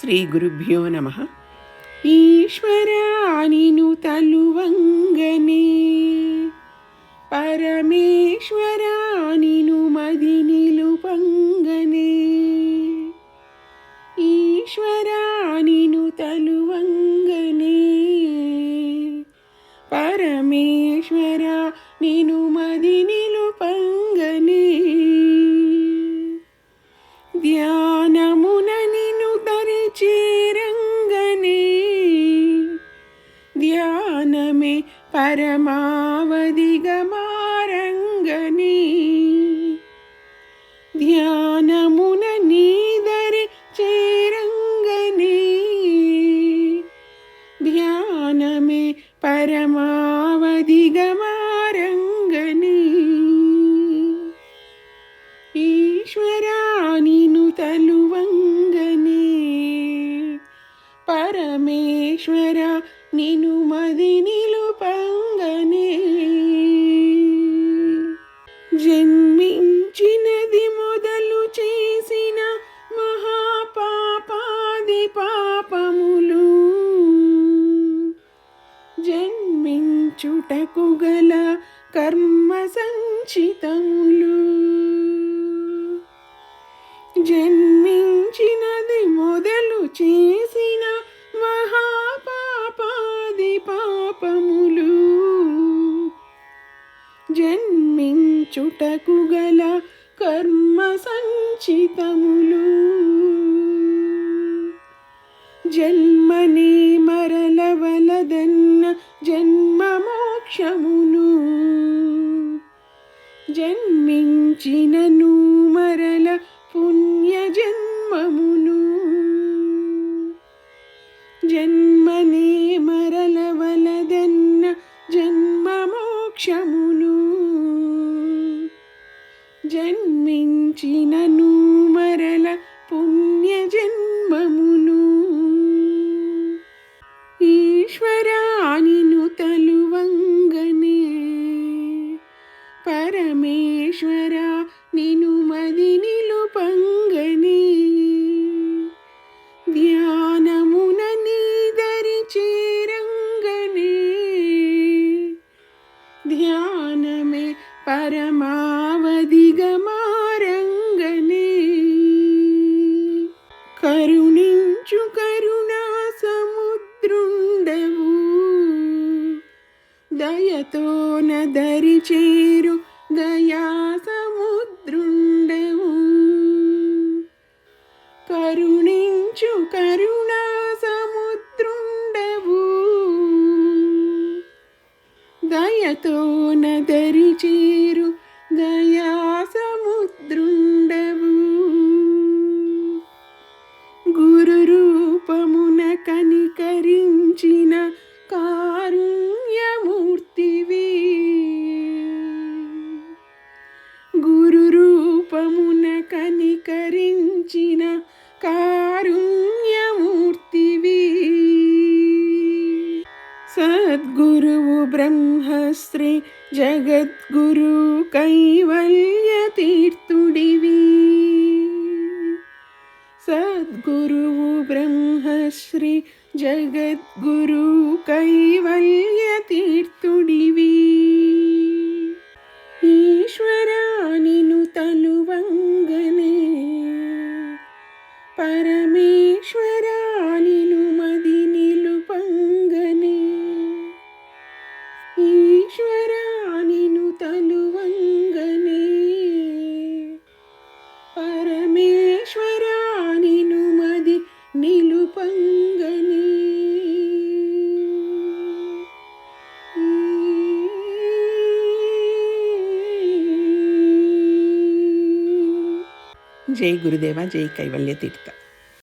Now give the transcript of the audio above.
శ్రీ గురుభ్యో నమ. ఈశ్వరానిను తలువంగనే పరమేశ్వరానిను మది నిలుపంగనే പരമാവധികമാരംഗനീ. ധ്യാനമുന നീതരി ചേരംഗനീ. ധ്യാനമേ പരമാവധികമാരംഗനീ. ഈശ്വരാനിനു തലുവംഗനീ. പരമേശ്വര നിനു മദിനീ పాపములు జన్మించుటకు గల కర్మ సంచితములు. జన్మించినది మొదలు చేసిన మహాపాపాది పాపములు. జన్మించుటకు గల కర్మ సంచితములు. జన్మని మరలవలదన్న జన్మ మోక్షమును జన్మించినను. పరమేశ్వర నిను మది నిలుపంగనే దయతో నదరి చేరు దయా సముద్రుండవు కరుణించు కరుణా సముద్రుండవు దయతో నదరి చేరు దయా సముద్రుండవు గురు రూపమున కనికరించిన రూపమున కనికరించిన కారుణ్యమూర్తివి సద్గురువు బ్రహ్మశ్రీ జగద్గురు కైవల్య తీర్థుడివి సద్గురువు బ్రహ్మశ్రీ జగద్గురు కైవల్య తీర్థుడివి ఈశ్వరానిను జై గురుదేవ జై కైవల్య తీర్థ.